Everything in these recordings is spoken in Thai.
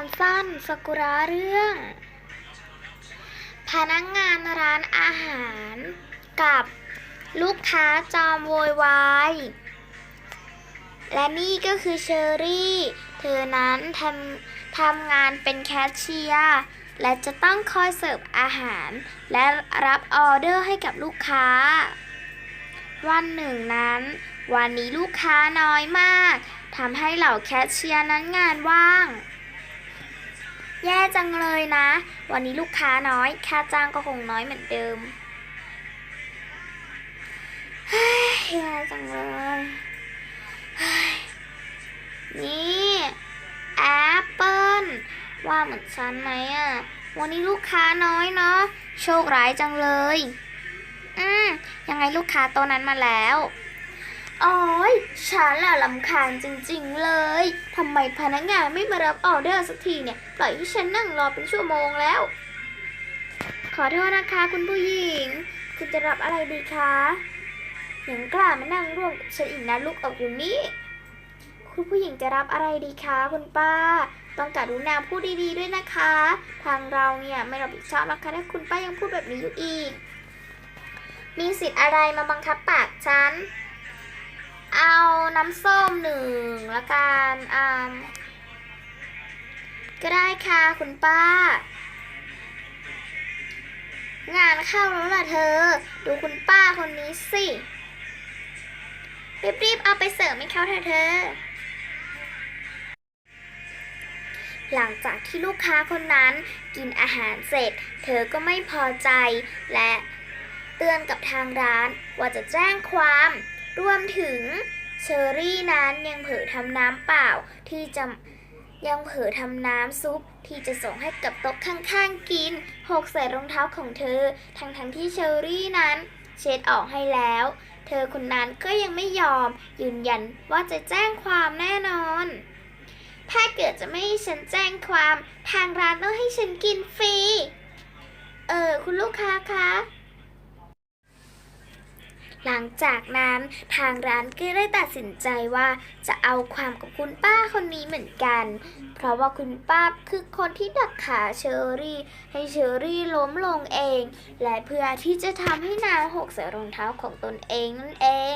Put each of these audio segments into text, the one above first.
รสั้นสกุระเรื่อง พนักงานร้านอาหารกับลูกค้าจอมโวยวาย และนี่ก็คือเชอรี่ เธอนั้นทำทำงานเป็นแคชเชียร์ และจะต้องคอยเสิร์ฟอาหาร และรับออเดอร์ให้กับลูกค้า วันหนึ่งนั้น วันนี้ลูกค้าน้อยมากทำให้เหล่าแคชเชียร์นั้นงานว่าง แย่จังเลยนะ วันนี้ลูกค้าน้อย ค่าจ้างก็คงน้อยเหมือนเดิมเฮ้ยแย่จังเลยนี่แอปเปิลว่าเหมือนฉันไหมอะวันนี้ลูกค้าน้อยเนาะ โชคร้ายจังเลย อืมยังไงลูกค้าตัวนั้นมาแล้วโอ้ ฉันแหละลำคาญจริงๆเลยทำไมพนักงานไม่มารับออเดอร์สักทีเนี่ย ปล่อยให้ฉันนั่งรอเป็นชั่วโมงแล้ว ขอโทษนะคะคุณผู้หญิง คุณจะรับอะไรดีคะยังกล้ามานั่งร่วมฉันอีกนะลูกออกอยู่นี่คุณผู้หญิงจะรับอะไรดีคะคุณป้า ต้องการดูแนวพูดดีๆด้วยนะคะ ทางเราเนี่ยไม่รับผิดชอบนะคะถ้าคุณป้ายังพูดแบบนี้อยู่อีก มีสิทธิ์อะไรมาบังคับปากฉัน เอาน้ำส้มหนึ่งละกันอ่าก็ได้ค่ะคุณป้า งานเข้าแล้วล่ะเธอ ดูคุณป้าคนนี้สิรีบๆเอาไปเสิร์ฟให้เขาเถอะเธอ หลังจากที่ลูกค้าคนนั้นกินอาหารเสร็จ เธอก็ไม่พอใจและเตือนกับทางร้านว่าจะแจ้งความ รวมถึงเชอรี่นั้นยังเผลอทำน้ำเปล่าที่จะยังเผลอทำน้ำซุปที่จะส่งให้กับโต๊ะข้างๆกิน หกใส่รองเท้าของเธอ ทั้งๆที่เชอรี่นั้น เช็ดออกให้แล้ว เธอคนนั้นก็ยังไม่ยอม ยืนยันว่าจะแจ้งความแน่นอน ถ้าเกิดจะไม่ให้ฉันแจ้งความ ทางร้านต้องให้ฉันกินฟรี เออคุณลูกค้าคะ หลังจากนั้นทางร้านก็ได้ตัดสินใจว่าจะเอาความกับคุณป้าคนนี้เหมือนกัน เพราะว่าคุณป้าคือคนที่ดักขาเชอรี่ ให้เชอรี่ล้มลงเอง และเพื่อที่จะทำให้นางหกใส่รองเท้าของตนเองนั่นเอง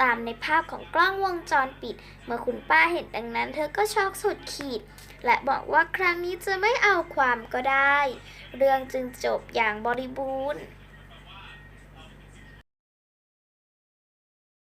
ตามในภาพของกล้องวงจรปิด เมื่อคุณป้าเห็นดังนั้น เธอก็ช็อกสุดขีด และบอกว่าครั้งนี้จะไม่เอาความก็ได้ เรื่องจึงจบอย่างบริบูรณ์